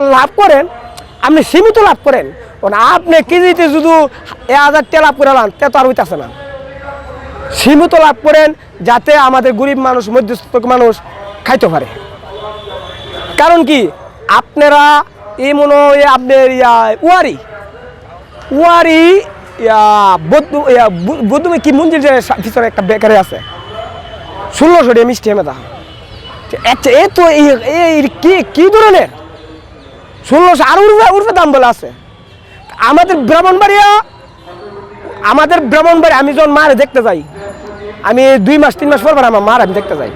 লাভ করেন, আপনি সীমিত লাভ করেন। আপনি কেজিতে শুধু এ হাজার টাকা লাভ করে লান তে তো আর হইতাছে না। সীমিত লাভ করেন যাতে আমাদের গরিব মানুষ মধ্যস্থ মানুষ খাইতে পারে। কারণ কি? আপনারা এই মনে হয় আপনার ইয়া উয়ারি উয়ারি ইয়া বৌদ্ধ ইয়া কি মন্দির যে পিছনে একটা বেকারি আছে? ষোলোশো মিষ্টি হেমেদা আচ্ছা এ তো এই- কি ধরনের? ষোলোশো আর উর্ফে উর্ফে দাম বলে আছে। আমাদের ব্রাহ্মণবাড়িয়া, আমাদের ব্রাহ্মণবাড়ি আমি যখন মারে দেখতে যাই, আমি দুই মাস, তিন মাস পর আমার মার আমি দেখতে যাই।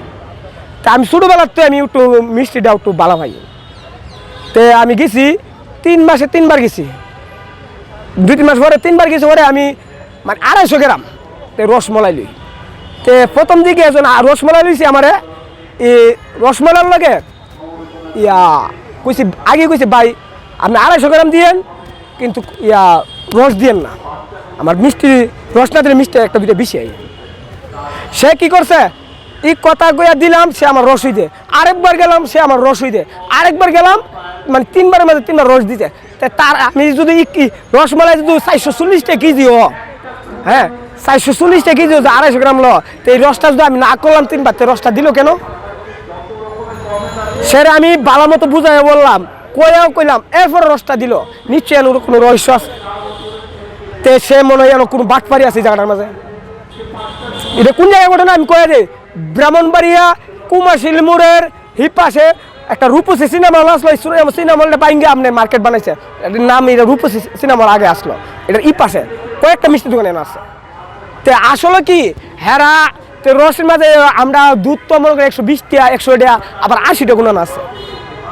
তা আমি ছোটোবেলার তো আমি একটু মিষ্টিটা একটু ভালো ভাই তে আমি গেছি, তিন মাসে তিনবার গেছি। দুই, তিন মাস পরে, তিনবার গেছি পরে আমি মানে আড়াইশো গ্রাম তে রসমলাই লই। তে প্রথম দিকে এজন রসমলাই লইছি আমারে, এই রসমলাইয়ের লগে, ইয়া কইছি, আগে কইছি, ভাই, আপনি আড়াইশো গ্রাম দিয়েন, কিন্তু ইয়া, রস দিয়েন না। আমার মিষ্টি রস না দিলে মিষ্টি একটা দুটো বেশি সে কি করছে? এই কথা কইয়া দিলাম, সে আমার রস হইতে আরেকবার গেলাম, সে আমার রস হইতে আরেকবার গেলাম মানে তিনবারের মধ্যে তিনবার রস দিতে। তার, আমি যদি রসমালাই যদি চারশো চল্লিশটা কেজি হ হ্যাঁ চারশো চল্লিশটা কেজি আড়াইশো গ্রাম ল, তো এই রসটা যদি আমি না করলাম তিনবার, তো রসটা দিল কেন? সেটা আমি ভালো মতো বুঝাই বললাম কয়েও কইলাম, এরপর রসটা দিল। নিশ্চয়ই এর কোনো রহস্য আছে? তে সে মনে হয় কোনো বাটপারি আছে জায়গাটার মাঝে। এটা কোন জায়গায় ঘটনা? আমি কয়ে দিই, ব্রাহ্মণবাড়িয়া কুমাশিল মোড়ের হিপাশে একটা রূপসী সিনেমা হল আসলো সিনেমা হলটা বাইঙ্গে আপনি মার্কেট বানাইছে। এটার নাম এটা রূপসী সিনেমা হল আগে আসলো। এটার ই পাশে কয়েকটা মিষ্টি দোকানে আছে। তে আসলে কি, হেরা তো রসের মাঝে আমরা দুধ তো মনে করি একশো বিশ টিয়া, একশো টাকা আবার আশি টাকা গুণান আছে।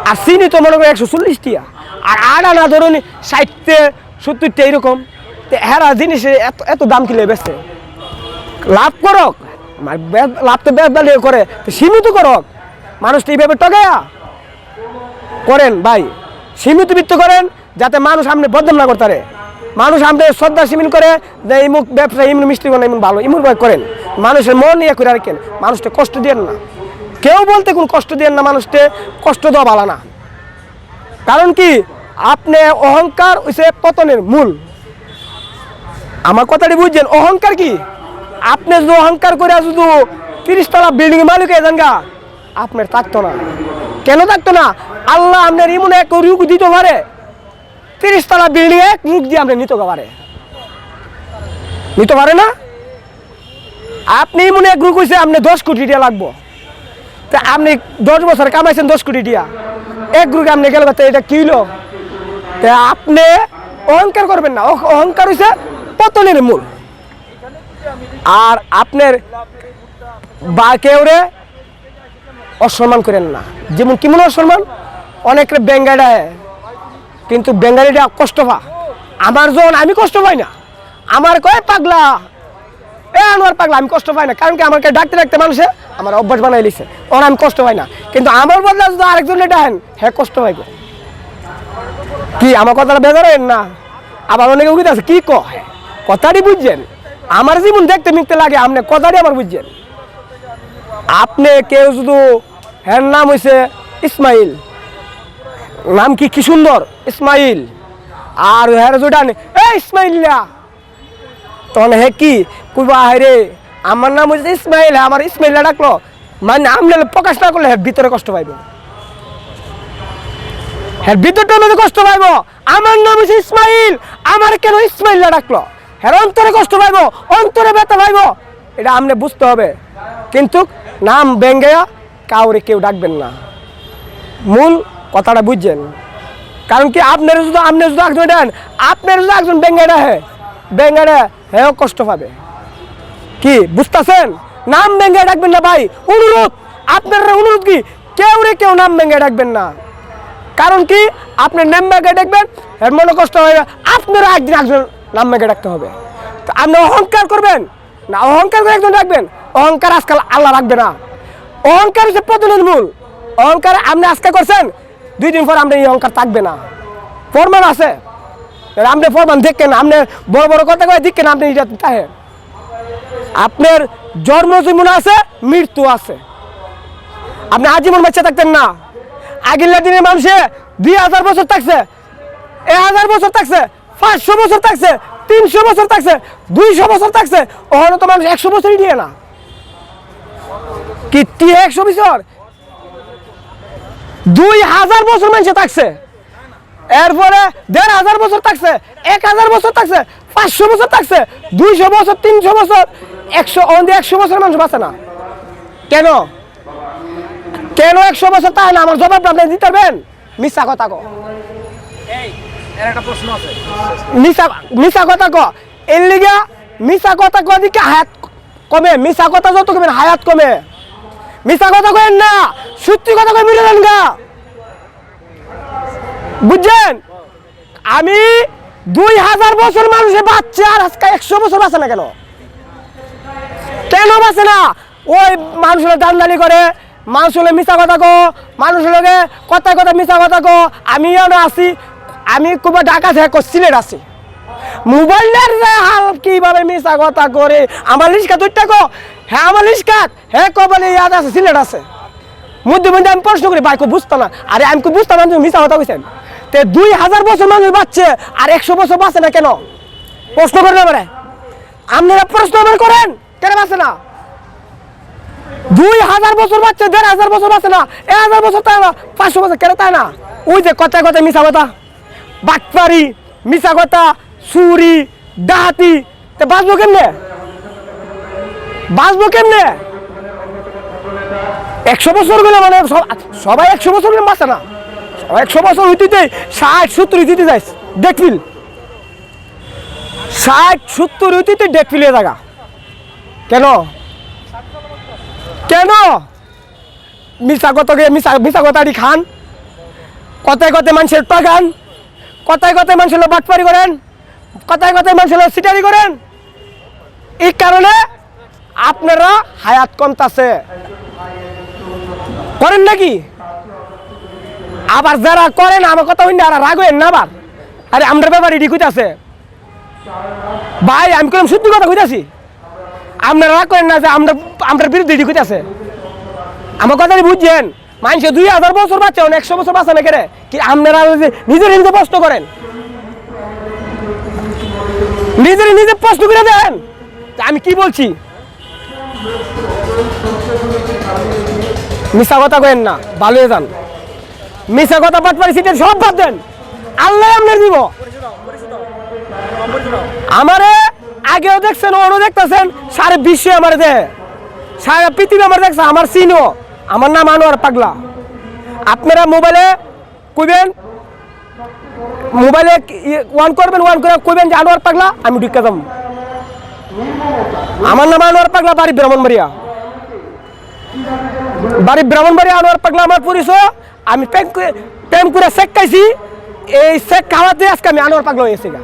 আর চিনি তো মনে করি একশো চল্লিশ টিয়া। আর আড়া না ধরুন ষাটতে সত্তরটা এরকম। তো হেরা জিনিসে এত এত দাম কিলে বেচছে লাভ করক। লাভ তো বেশ বেলে করে। তো সীমিত করক। মানুষটা এইভাবে টগায়া করেন ভাই, সীমিত বৃত্ত করেন যাতে মানুষ সামনে বদনাম না করতে পারে। মানুষ সামনে শ্রদ্ধা সীমিন করে যে ইমুক ব্যবসা ইমন মিষ্টি বানা ইমন ভালো ইমন করেন। মানুষের মন নিয়ে করে রাখেন, মানুষকে কষ্ট দিয়েন না। কেউ বলতে কোন কষ্ট দিয়েন না, মানুষকে কষ্ট দেওয়া ভালো না। কারণ কি? আপনি অহংকার হইছে পতনের মূল। আমার কথাটি বুঝছেন? অহংকার কি? আপনি যদি অহংকার করে শুধু তিরিশ তলা বিল্ডিং মালিক হয়ে যান গা, আপনার থাকতো না। কেন থাকতো না? আল্লাহ আপনার এমন এক রুগ দিতে পারে। তিরিশ তলা বিল্ডিং এক রুগ দিয়ে আপনি নিতে পারে। নিতে পারে না? আপনি মনে এক রুগ হয়েছে আপনি দশ কোটি টাকা লাগবো। তা আপনি দশ বছর কামাইছেন দশ কোটি টাকা এক রুগে আপনি গেল এটা কি হলো তা আপনি অহংকার করবেন না, অহ- অহংকার হয়েছে পতনের মূল। আর আপনার বা কেউরে অসম্মান করেন না। যেমন কেমন অসম্মান? অনেকের বেঙ্গাটা কিন্তু বেঙ্গালিটা কষ্ট পা আমার যখন আমি কষ্ট পাই না, আমার কয় পাগলা আনোয়ার পাগলা, আমি কষ্ট পাই না। কারণ কি আমাকে ডাকতে ডাকতে মানুষে আমার অভ্যাস বানাই লিছে ওর আমি কষ্ট পাই না। কিন্তু আমার বদলে যদি আরেকজনে ডাকেন হ্যাঁ কষ্ট পাইব। কি, আমার কথাটা বেজারেন না? আবার অনেকে উঠিতে আছে, কি কয়? কথাটি বুঝছেন? আমার জীবন দেখতে মিখতে লাগে, আপনি কথাটি আমার বুঝছেন? আপনি কেউ শুধু হ্যার নাম হয়েছে ইসমাইল। নাম কি কি সুন্দর? ইসমাইল। আর হ্যার যেটা এ ইসমাইল্লা তখন হে কি? কইবা রে আমার নাম হচ্ছে ইসমাইল, আমার ইসমাইল্লা ডাকলো। মানে আমলে প্রকাশ না করলে ভিতরে কষ্ট পাইব। হ্যাঁ ভিতরটার মধ্যে কষ্ট পাইব? আমার নাম হচ্ছে ইসমাইল, আমার কেন ইসমাইল্লা ডাকলো? হ্যাঁ অন্তরে কষ্ট পাইব, অন্তরে ব্যথা পাইব। এটা আপনি বুঝতে হবে। কিন্তু নাম বেঙ্গেয়া কাউরে কেউ ডাকবেন না। মূল কথাটা বুঝছেন? কারণ কি, আপনার যদি আপনি যদি একজন দেন, আপনার যদি একজন বেঙ্গাটা হ্যাঁ বেঙ্গাটা হ্যাঁ কষ্ট পাবে। কি, বুঝতেছেন? নাম ভেঙে ডাকবেন না ভাই, অনুরোধ। আপনার অনুরোধ কি? কেউ রে কেউ নাম ভেঙে ডাকবেন না। কারণ কি? আপনার নাম ভেঙে ডাকবেন, এর মনে কষ্ট হবে আপনারা একদিন একজন নাম ভেঙে ডাকতে হবে। তো আপনি অহংকার করবেন? না, অহংকার করে একজন ডাকবেন? অহংকার আজকাল আল্লাহ রাখবে না। অহংকার হচ্ছে পতনের মূল। অহংকার আপনি আজকে করছেন, দুই দিন পর আপনার এই অহংকার থাকবে না। প্রমাণ আছে। আপনি প্রমাণ দেখেন আপনি বড় বড় কথা কয়ে দেখেন আপনি এটা তাহে? আপনার জন্ম যেমন আছে, মৃত্যু আছে। আপনি আজীবন বাচ্চা থাকতেন না। আগের দিনের মানুষে দুই হাজার বছর থাকছে, এক হাজার বছর থাকছে, পাঁচশো বছর থাকছে, তিনশো বছর থাকছে, দুইশো বছর থাকছে ওখানে তো মানুষ একশো বছরই দিয়ে না। কি একশো বছর? দুই হাজার বছর মানুষে থাকছে। এরপরে দেড় হাজার বছর থাকছে এক হাজার বছর থাকছে পাঁচশো বছর থাকছে দুইশো বছর তিনশো বছর একশো একশো বছর মানুষ বাঁচে না। কেন? কেন একশো বছর তাই না? আমার জবাব আপনি দিতে পারবেন? মিথ্যা কথা কো মিশা মিশা কথা ক এর লিগা মিশা কথা হায়াত কমে মিশা কথা যত কমে হায়াত কমে। মিশা কথা কয়েন না সত্যি কথা কয়ে মিলে গা। বুঝছেন? আমি দুই হাজার বছর মানুষে বাচ্চা আর আজকে একশো বছর বাঁচে না কেন? কেন বাঁচে না? ওই মানুষের দান্দালি করে মানুষের মিশা কথা কো মানুষের কথা কথা মিশা কথা কো আমিও না আছি, আমি খুব ঢাকা থেকে সিলেট আছি। মোবাইলের যে হাল কীভাবে মিশা কথা করে? আমার লিস্কা দুইটা কো হ্যাঁ আমার লিস্কা হ্যাঁ কবলে ইয়াদ আছে, সিলেট আছে। মধ্যে মধ্যে আমি প্রশ্ন করি, ভাই খুব বুঝতাম না? আরে আমি বুঝতাম না মিশা কথা কইছেন। তে দুই হাজার বছর মানুষ বাঁচছে, আর একশো বছর বাঁচে না কেন? প্রশ্ন করেন আমারে আপনারা প্রশ্ন আমার করেন, কেন বাঁচে না? দুই হাজার বছর বাচ্চা দেড় হাজার বছর বাঁচে না, এক হাজার বছর তাই না, পাঁচশো বছর, কেন তাই না? ওই যে কথায় কথায় মিশা কথা। বাটপারি মিশা কথা চুরি ডাহাতি, তে বাঁচবো কেমনে? বাঁচবো কেমনে? একশো বছর গেলে মানে সবাই একশো বছর গেলে বাঁচে না। একশো বছর হইতে ষাট সত্তর হইতে যাইস দেখবিল ষাট সত্তর হইতে ডেকফিলে জায়গা। কেন? কেন? মিশা কতকে মিশা মিশা কথাটি খান। কথায় কথায় মানুষের টাকান কথায় কথায় মানুষের বাটপারি করেন। কথায় কথায় মানুষের সিটারি করেন। এই কারণে আপনারা হায়াত কমতাছে। করেন নাকি? আবার যারা করেন আমার কথা হইনি, আর রাগ হইন না আবার। আরে আমরা ব্যাপারে এটি কইতাছে। ভাই, আমি কইলাম সত্যি কথা কইতাছি? আপনারা রাগ করেন না যে আমরা আমরা বিরুদ্ধে এটি কইতাছে। আমার কথা বুঝছেন মানুষে দুই হাজার বছর বাচ্চা একশো বছর বাঁচা না কেন কি আপনারা নিজের নিজে প্রশ্ন করেন? নিজের নিজে প্রশ্ন করে দেন। আমি কি বলছি? মিশা কথা কেন না, ভালো যান। মিশা কথা বাদ পারি সেটা সব বাদ দেন। আল্লাহ আপনার দিব। আমারে আগেও দেখছেন অন্য দেখতেছেন, সারা বিশ্বে আমার দে সারা পৃথিবী আমার দেখছে, আমার চিনো আমার নাম আনোয়ার পাগলা। আপনারা মোবাইলে কইবেন, মোবাইলে ওয়ান করবেন, ওয়ান করে কইবেন যে আনোয়ার পাগলা, আমি ঢুকে যাম আমার নাম আনোয়ার পাগলা, বাড়ি ব্রাহ্মণবাড়িয়া। বাড়ি ব্রাহ্মণবাড়িয়া আনোয়ার পাগলা, আমার পরিচয় আমি প্রেম করে- প্রেম করে শেখ খাইছি। এই শেখ খাওয়াতে আজকে আমি আনোয়ার পাগলা হয়েছি গা।